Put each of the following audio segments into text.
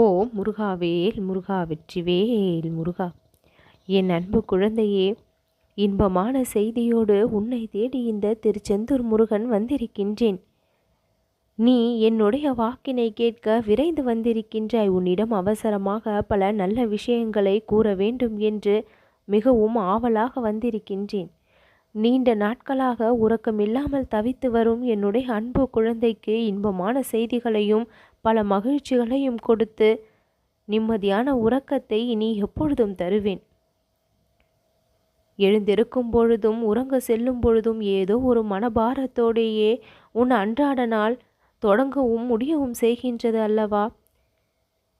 ஓ முருகாவேல் முருகா வெற்றிவேல் முருகா. என் அன்பு குழந்தையே இன்பமான செய்தியோடு உன்னை தேடி இந்த திருச்செந்தூர் முருகன் வந்திருக்கின்றேன். நீ என்னுடைய வாக்கினை கேட்க விரைந்து வந்திருக்கின்றாய். உன்னிடம் அவசரமாக பல நல்ல விஷயங்களை கூற வேண்டும் என்று மிகவும் ஆவலாக வந்திருக்கின்றேன். நீண்ட நாட்களாக உறக்கமில்லாமல் தவித்து வரும் என்னுடைய அன்பு குழந்தைக்கு இன்பமான செய்திகளையும் பல மகிழ்ச்சிகளையும் கொடுத்து நிம்மதியான உறக்கத்தை இனி எப்பொழுதும் தருவேன். எழுந்திருக்கும் பொழுதும் உறங்க செல்லும் பொழுதும் ஏதோ ஒரு மனபாரத்தோடையே உன் அன்றாட நாள் தொடங்கவும் முடியவும் செய்கின்றது அல்லவா?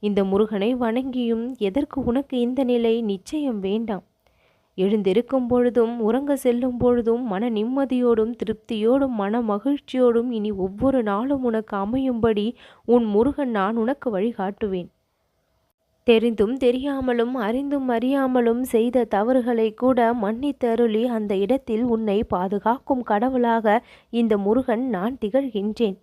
இந்த முருகனை வணங்கியும் எதற்கு உனக்கு இந்த நிலை நிச்சயம் வேண்டாம். எழுந்திருக்கும் பொழுதும் உறங்க செல்லும் பொழுதும் மன நிம்மதியோடும் திருப்தியோடும் மன மகிழ்ச்சியோடும் இனி ஒவ்வொரு நாளும் உனக்கு அமையும்படி உன் முருகன் நான் உனக்கு வழிகாட்டுவேன் தெரிந்தும் தெரியாமலும் அறிந்தும் அறியாமலும் செய்த தவறுகளை கூட மன்னித்தருளி அந்த இடத்தில் உன்னை பாதுகாக்கும் கடவுளாக இந்த முருகன் நான் திகழ்கின்றேன்.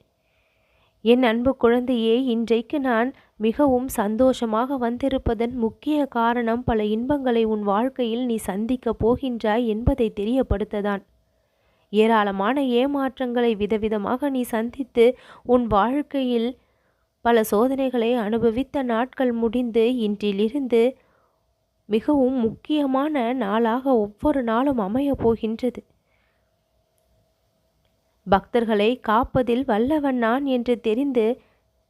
என் அன்பு குழந்தையே இன்றைக்கு நான் மிகவும் சந்தோஷமாக வந்திருப்பதன் முக்கிய காரணம் பல இன்பங்களை உன் வாழ்க்கையில் நீ சந்திக்கப் போகின்றாய் என்பதை தெரியப்படுத்ததான். ஏராளமான ஏமாற்றங்களை விதவிதமாக நீ சந்தித்து உன் வாழ்க்கையில் பல சோதனைகளை அனுபவித்த நாட்கள் முடிந்து இன்றிலிருந்து மிகவும் முக்கியமான நாளாக ஒவ்வொரு நாளும் அமையப் போகின்றது. பக்தர்களை காப்பதில் வல்லவன் நான் என்று தெரிந்து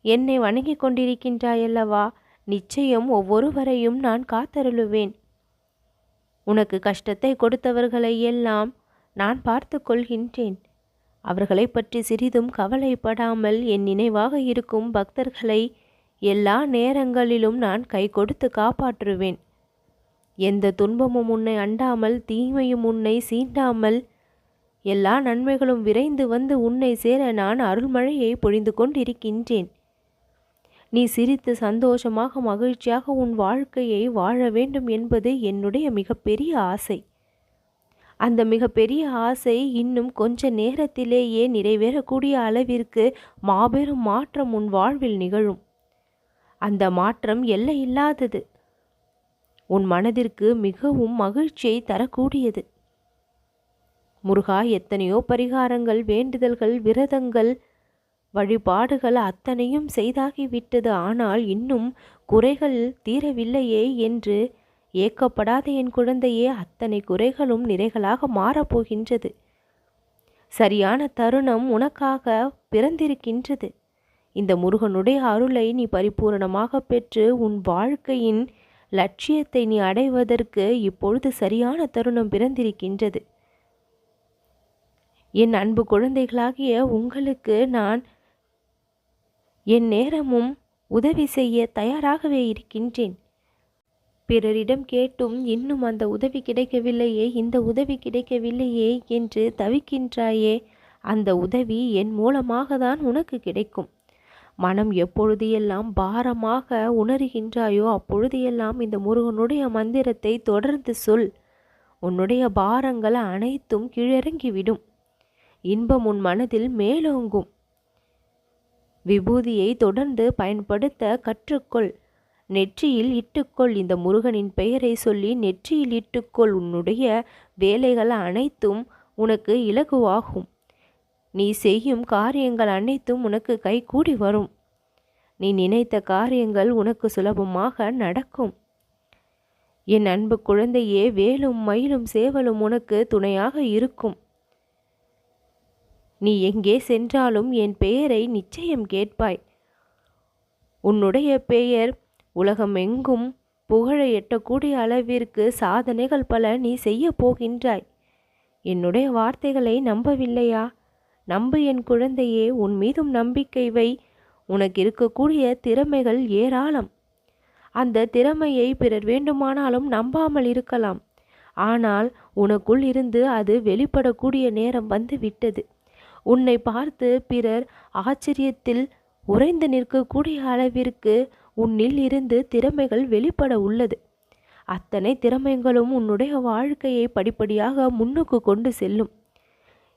என்னை வணங்கிக் கொண்டிருக்கின்றாயல்லவா? நிச்சயம் ஒவ்வொருவரையும் நான் காத்தருளுவேன். உனக்கு கஷ்டத்தை கொடுத்தவர்களை எல்லாம் நான் பார்த்து கொள்கின்றேன். அவர்களை பற்றி சிறிதும் கவலைப்படாமல் என் நினைவாக இருக்கும் பக்தர்களை எல்லா நேரங்களிலும் நான் கை கொடுத்து காப்பாற்றுவேன். எந்த துன்பமும் உன்னை அண்டாமல் தீமையும் உன்னை சீண்டாமல் எல்லா நன்மைகளும் விரைந்து வந்து உன்னை சேர நான் அருள்மழையை பொழிந்து கொண்டிருக்கின்றேன். நீ சிரித்து சந்தோஷமாக மகிழ்ச்சியாக உன் வாழ்க்கையை வாழ வேண்டும் என்பது என்னுடைய மிகப்பெரிய ஆசை. அந்த மிகப்பெரிய ஆசை இன்னும் கொஞ்ச நேரத்திலேயே நிறைவேறக்கூடிய அளவிற்கு மாபெரும் மாற்றம் உன் வாழ்வில் நிகழும். அந்த மாற்றம் எல்லையில்லாதது. உன் மனதிற்கு மிகவும் மகிழ்ச்சியை தரக்கூடியது. முருகா எத்தனையோ பரிகாரங்கள் வேண்டுதல்கள் விரதங்கள் வழிபாடுகள் அத்தனையும் செய்தாகிவிட்டது. ஆனால் இன்னும் குறைகள் தீரவில்லையே என்று ஏக்கப்படாத என் குழந்தையே அத்தனை குறைகளும் நிறைகளாக மாறப்போகின்றது. சரியான தருணம் உனக்காக பிறந்திருக்கின்றது. இந்த முருகனுடைய அருளை நீ பரிபூரணமாக பெற்று உன் வாழ்க்கையின் லட்சியத்தை நீ அடைவதற்கு இப்பொழுது சரியான தருணம் பிறந்திருக்கின்றது. என் அன்பு குழந்தைகளாகிய உங்களுக்கு நான் என் நேரமும் உதவி செய்ய தயாராகவே இருக்கின்றேன். பிறரிடம் கேட்டும் இன்னும் அந்த உதவி கிடைக்கவில்லையே இந்த உதவி கிடைக்கவில்லையே என்று தவிக்கின்றாயே அந்த உதவி என் மூலமாக தான் உனக்கு கிடைக்கும். மனம் எப்பொழுது எல்லாம் பாரமாக உணர்கின்றாயோ அப்பொழுது எல்லாம் இந்த முருகனுடைய மந்திரத்தை தொடர்ந்து சொல். உன்னுடைய பாரங்கள் அனைத்தும் கீழிறங்கிவிடும். இன்பம் உன் மனதில் மேலோங்கும். விபூதியை தொடர்ந்து பயன்படுத்த கற்றுக்கொள். நெற்றியில் இட்டுக்கொள். இந்த முருகனின் பெயரை சொல்லி நெற்றியில் இட்டுக்கொள். உன்னுடைய வேலைகள் அனைத்தும் உனக்கு இலகுவாகும். நீ செய்யும் காரியங்கள் அனைத்தும் உனக்கு கைகூடி வரும். நீ நினைத்த காரியங்கள் உனக்கு சுலபமாக நடக்கும். என் அன்பு குழந்தையே வேலும் மயிலும் சேவலும் உனக்கு துணையாக இருக்கும். நீ எங்கே சென்றாலும் என் பெயரை நிச்சயம் கேட்பாய். உன்னுடைய பெயர் உலகமெங்கும் புகழ எட்டக்கூடிய அளவிற்கு சாதனைகள் பல நீ செய்ய போகின்றாய். என்னுடைய வார்த்தைகளை நம்பவில்லையா? நம்பு என் குழந்தையே உன் மீதும் நம்பிக்கை வை. உனக்கு இருக்கக்கூடிய திறமைகள் ஏராளம். அந்த திறமையை பிறர் வேண்டுமானாலும் நம்பாமல் இருக்கலாம். ஆனால் உனக்குள் இருந்து அது வெளிப்படக்கூடிய நேரம் வந்து விட்டது. உன்னை பார்த்து பிறர் ஆச்சரியத்தில் உறைந்து நிற்கக்கூடிய அளவிற்கு உன்னில் இருந்து திறமைகள் வெளிப்பட உள்ளது. அத்தனை திறமைகளும் உன்னுடைய வாழ்க்கையை படிப்படியாக முன்னுக்கு கொண்டு செல்லும்.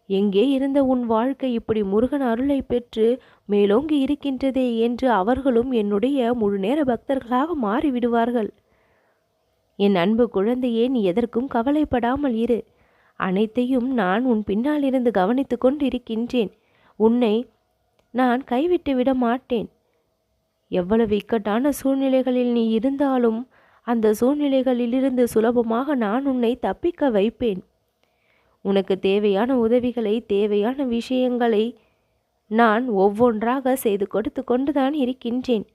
எங்கே இருந்த உன் வாழ்க்கை இப்படி முருகன் அருளை பெற்று மேலோங்கி இருக்கின்றதே என்று அவர்களும் என்னுடைய முழுநேர பக்தர்களாக மாறிவிடுவார்கள். என் அன்பு குழந்தையே நீ எதற்கும் கவலைப்படாமல் இரு. அனைத்தையும் நான் உன் பின்னாலிருந்து கவனித்து கொண்டிருக்கின்றேன். உன்னை நான் கைவிட்டு விட மாட்டேன். எவ்வளவு இக்கட்டான சூழ்நிலைகளில் நீ இருந்தாலும் அந்த சூழ்நிலைகளிலிருந்து சுலபமாக நான் உன்னை தப்பிக்க வைப்பேன். உனக்கு தேவையான உதவிகளை தேவையான விஷயங்களை நான் ஒவ்வொன்றாக செய்து கொடுத்து கொண்டுதான் இருக்கின்றேன்.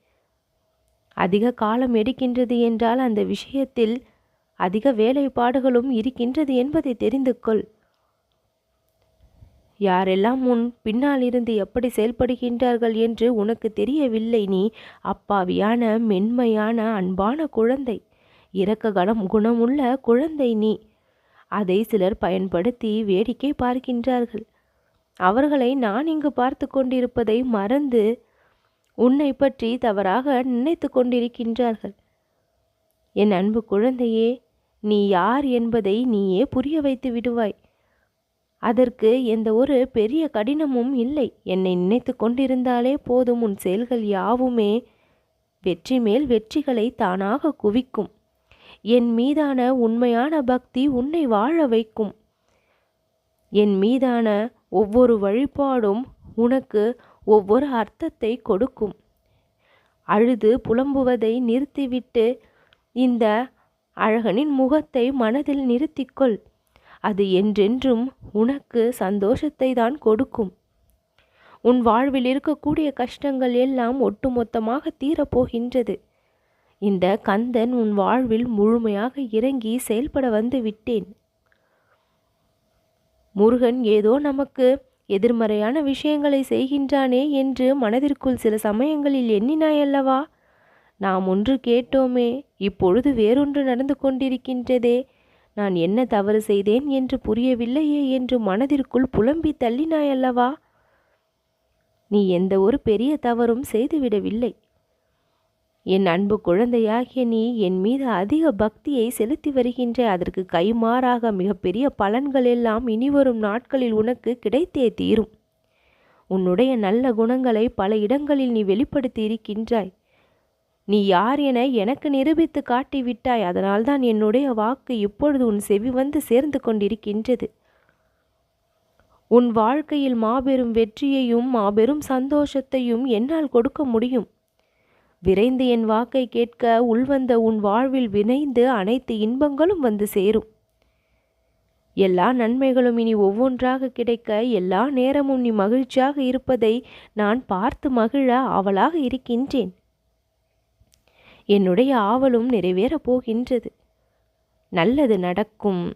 அதிக காலம் எடுக்கின்றது என்றால் அந்த விஷயத்தில் அதிக வேலைப்பாடுகளும் இருக்கின்றது என்பதை தெரிந்து கொள். யாரெல்லாம் உன் பின்னால் இருந்து எப்படி செயல்படுகின்றார்கள் என்று உனக்கு தெரியவில்லை நீ அப்பாவியான மென்மையான அன்பான குழந்தை. இரக்க கணம் குணமுள்ள குழந்தை நீ. அதை சிலர் பயன்படுத்தி வேடிக்கை பார்க்கின்றார்கள். அவர்களை நான் இங்கு பார்த்து கொண்டிருப்பதை மறந்து உன்னை பற்றி தவறாக நினைத்து கொண்டிருக்கின்றார்கள். என் அன்பு குழந்தையே நீ யார் என்பதை நீயே புரிய வைத்து விடுவாய். அதற்கு எந்த ஒரு பெரிய கடினமும் இல்லை. என்னை நினைத்து கொண்டிருந்தாலே போதும். உன் செயல்கள் யாவுமே வெற்றி மேல் வெற்றிகளை தானாக குவிக்கும். என் மீதான உண்மையான பக்தி உன்னை வாழ வைக்கும். என் மீதான ஒவ்வொரு வழிபாடும் உனக்கு ஒவ்வொரு அர்த்தத்தை கொடுக்கும். அழுது புலம்புவதை நிறுத்திவிட்டு இந்த அழகனின் முகத்தை மனதில் நிறுத்திக்கொள். அது என்றென்றும் உனக்கு சந்தோஷத்தை தான் கொடுக்கும். உன் வாழ்வில் இருக்கக்கூடிய கஷ்டங்கள் எல்லாம் ஒட்டுமொத்தமாக தீரப்போகின்றது. இந்த கந்தன் உன் வாழ்வில் முழுமையாக இறங்கி செயல்பட வந்து விட்டேன். முருகன் ஏதோ நமக்கு எதிர்மறையான விஷயங்களை செய்கின்றானே என்று மனதிற்குள் சில சமயங்களில் எண்ணினாயல்லவா? நாம் ஒன்று கேட்டோமே இப்பொழுது வேறொன்று நடந்து கொண்டிருக்கின்றதே. நான் என்ன தவறு செய்தேன் என்று புரியவில்லையே என்று மனதிற்குள் புலம்பி தள்ளினாயல்லவா? நீ எந்த ஒரு பெரிய தவறும் செய்துவிடவில்லை. என் அன்பு குழந்தையாகிய நீ என் மீது அதிக பக்தியை செலுத்தி வருகின்ற அதற்கு கைமாறாக மிகப்பெரிய பலன்கள் எல்லாம் இனிவரும் நாட்களில் உனக்கு கிடைத்தே தீரும். உன்னுடைய நல்ல குணங்களை பல இடங்களில் நீ வெளிப்படுத்தி இருக்கின்றாய். நீ யார் என எனக்கு நிரூபித்து காட்டிவிட்டாய் அதனால்தான் என்னுடைய வாக்கு இப்பொழுது உன் செவி வந்து சேர்ந்து கொண்டிருக்கின்றது. உன் வாழ்க்கையில் மாபெரும் வெற்றியையும் மாபெரும் சந்தோஷத்தையும் என்னால் கொடுக்க முடியும். விரைந்து என் வாக்கை கேட்க உள்வந்த உன் வாழ்வில் வினைந்து அனைத்து இன்பங்களும் வந்து சேரும். எல்லா நன்மைகளும் இனி ஒவ்வொன்றாக கிடைக்க எல்லா நேரமும் நீ மகிழ்ச்சியாக இருப்பதை நான் பார்த்து மகிழ ஆவலாக இருக்கின்றேன். என்னுடைய ஆவலும் நிறைவேறப் போகின்றது. நல்லது நடக்கும்.